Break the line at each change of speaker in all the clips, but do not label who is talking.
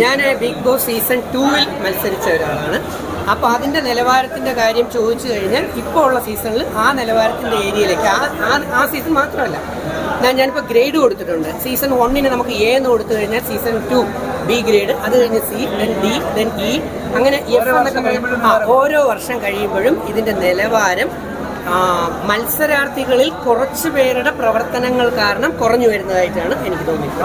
ഞാൻ big boss season ടൂവിൽ മത്സരിച്ച ഒരാളാണ്. അപ്പോൾ അതിന്റെ നിലവാരത്തിന്റെ കാര്യം ചോദിച്ചു കഴിഞ്ഞാൽ ഇപ്പോൾ ഉള്ള സീസണിൽ ആ നിലവാരത്തിന്റെ ഏരിയയിലേക്ക് ആ ആ- സീസൺ മാത്രമല്ല. ഞാൻ ഞാനിപ്പോൾ ഗ്രേഡ് കൊടുത്തിട്ടുണ്ട്. സീസൺ വണ്ണിന് നമുക്ക് എ എന്ന് കൊടുത്തു കഴിഞ്ഞാൽ സീസൺ ടു ബി ഗ്രേഡ് അത് കഴിഞ്ഞ് C then D then E അങ്ങനെ എഫ് എന്നൊക്കെ ഓരോ വർഷം കഴിയുമ്പോഴും ഇതിന്റെ നിലവാരം മത്സരാർത്ഥികളിൽ കുറച്ച് പേരുടെ പ്രവർത്തനങ്ങൾ കാരണം കുറഞ്ഞു വരുന്നതായിട്ടാണ് എനിക്ക് തോന്നിയത്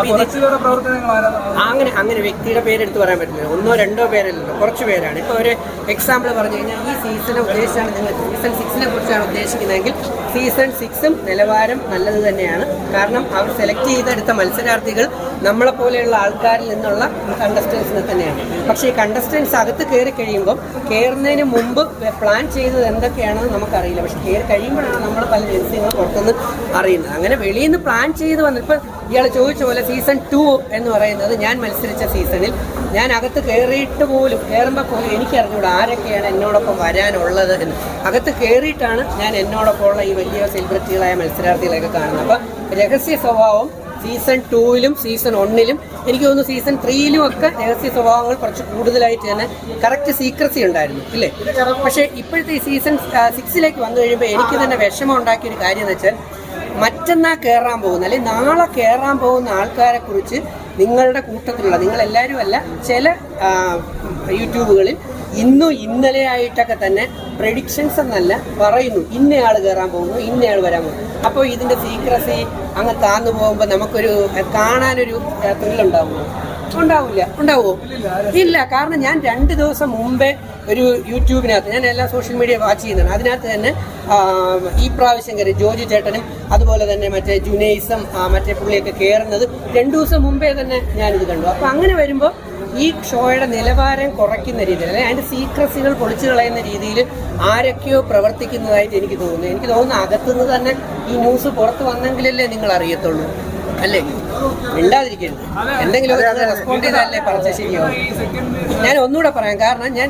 അങ്ങനെ അങ്ങനെ വ്യക്തിയുടെ പേരെടുത്ത് പറയാൻ പറ്റില്ല. ഒന്നോ രണ്ടോ പേരല്ലല്ലോ കുറച്ച് പേരാണ്. ഇപ്പോൾ ഒരു എക്സാമ്പിൾ പറഞ്ഞു കഴിഞ്ഞാൽ ഈ സീസണെ ഉദ്ദേശിച്ചാണ് നിങ്ങൾ സീസൺ സിക്സിനെ കുറിച്ചാണ് ഉദ്ദേശിക്കുന്നതെങ്കിൽ സീസൺ സിക്സും നിലവാരം നല്ലത് തന്നെയാണ്. കാരണം അവർ സെലക്ട് ചെയ്തെടുത്ത മത്സരാർത്ഥികൾ നമ്മളെ പോലെയുള്ള ആൾക്കാരിൽ നിന്നുള്ള കണ്ടസ്റ്റൻസിനെ തന്നെയാണ്. പക്ഷേ ഈ കണ്ടസ്റ്റൻസ് അകത്ത് കയറി കഴിയുമ്പോൾ കയറുന്നതിന് മുമ്പ് പ്ലാൻ ചെയ്തത് എന്തൊക്കെയാണെന്ന് നമുക്കറിയില്ല. പക്ഷെ കയറി കഴിയുമ്പോഴാണ് നമ്മൾ പല രഹസ്യങ്ങൾ പുറത്തുനിന്ന് അറിയുന്നത്. അങ്ങനെ വെളിയിൽ നിന്ന് പ്ലാൻ ചെയ്ത് വന്നു ഇപ്പം ഇയാൾ ചോദിച്ച പോലെ സീസൺ ടു എന്ന് പറയുന്നത് ഞാൻ മത്സരിച്ച സീസണിൽ ഞാൻ അകത്ത് കയറിയിട്ട് പോലും കയറുമ്പോൾ പോലും എനിക്കറിഞ്ഞൂട ആരൊക്കെയാണ് എന്നോടൊപ്പം വരാനുള്ളത് എന്ന്. അകത്ത് കയറിയിട്ടാണ് ഞാൻ എന്നോടൊപ്പം ഉള്ള ഈ വലിയ സെലിബ്രിറ്റികളായ മത്സരാർത്ഥികളെയൊക്കെ കാണുന്നത്. അപ്പം രഹസ്യ സ്വഭാവം സീസൺ ടൂവിലും സീസൺ ഒന്നിലും എനിക്ക് തോന്നുന്നു സീസൺ ത്രീയിലും ഒക്കെ രഹസ്യ സ്വഭാവങ്ങൾ കുറച്ച് കൂടുതലായിട്ട് തന്നെ കറക്റ്റ് സീക്രസി ഉണ്ടായിരുന്നു ഇല്ലേ? പക്ഷേ ഇപ്പോഴത്തെ ഈ സീസൺ സിക്സിലേക്ക് വന്നു കഴിയുമ്പോൾ എനിക്ക് തന്നെ വിഷമം ഉണ്ടാക്കിയ ഒരു കാര്യം എന്ന് വെച്ചാൽ മറ്റന്നാ കയറാൻ പോകുന്ന അല്ലെങ്കിൽ നാളെ കയറാൻ പോകുന്ന ആൾക്കാരെ കുറിച്ച് നിങ്ങളുടെ കൂട്ടത്തിലുള്ള നിങ്ങളെല്ലാവരും അല്ല ചില യൂട്യൂബുകളിൽ ഇന്നും ഇന്നലെ ആയിട്ടൊക്കെ തന്നെ പ്രഡിക്ഷൻസ് എന്നല്ല പറയുന്നു ഇന്നയാൾ കയറാൻ പോകുന്നു ഇന്നയാൾ വരാൻ പോകുന്നു. അപ്പോൾ ഇതിന്റെ സീക്രസി അങ്ങ് താന്നു പോകുമ്പോൾ നമുക്കൊരു കാണാനൊരു ത്രില്ലുണ്ടാവുമോ? ഉണ്ടാവില്ല. ഉണ്ടാവുമോ? ഇല്ല കാരണം ഞാൻ രണ്ട് ദിവസം മുമ്പേ ഒരു യൂട്യൂബിനകത്ത് ഞാൻ എല്ലാ സോഷ്യൽ മീഡിയ വാച്ച് ചെയ്യുന്നതാണ്. അതിനകത്ത് തന്നെ ഈ പ്രാവശ്യം കയറി ജോജി ചേട്ടനും അതുപോലെ തന്നെ മറ്റേ ജുനൈസും മറ്റേ പുള്ളിയൊക്കെ കയറുന്നത് രണ്ടു ദിവസം മുമ്പേ തന്നെ ഞാനിത് കണ്ടു. അപ്പോൾ അങ്ങനെ വരുമ്പോൾ ഈ ഷോയുടെ നിലവാരം കുറയ്ക്കുന്ന രീതിയിൽ അല്ലെങ്കിൽ അതിന്റെ സീക്രസികൾ പൊളിച്ചു കളയുന്ന രീതിയിൽ ആരൊക്കെയോ പ്രവർത്തിക്കുന്നതായിട്ട് എനിക്ക് തോന്നുന്നു. എനിക്ക് തോന്നുന്നു അകത്തുനിന്ന് തന്നെ ഈ ന്യൂസ് പുറത്ത് വന്നെങ്കിലല്ലേ നിങ്ങൾ അറിയത്തുള്ളൂ. അല്ലേ? മിണ്ടാതിരിക്കരുത്. എന്തെങ്കിലും റെസ്പോണ്ട് ചെയ്താലല്ലേ പറഞ്ഞ ശരിയാവും. ഞാൻ ഒന്നുകൂടെ പറയാം. കാരണം ഞാൻ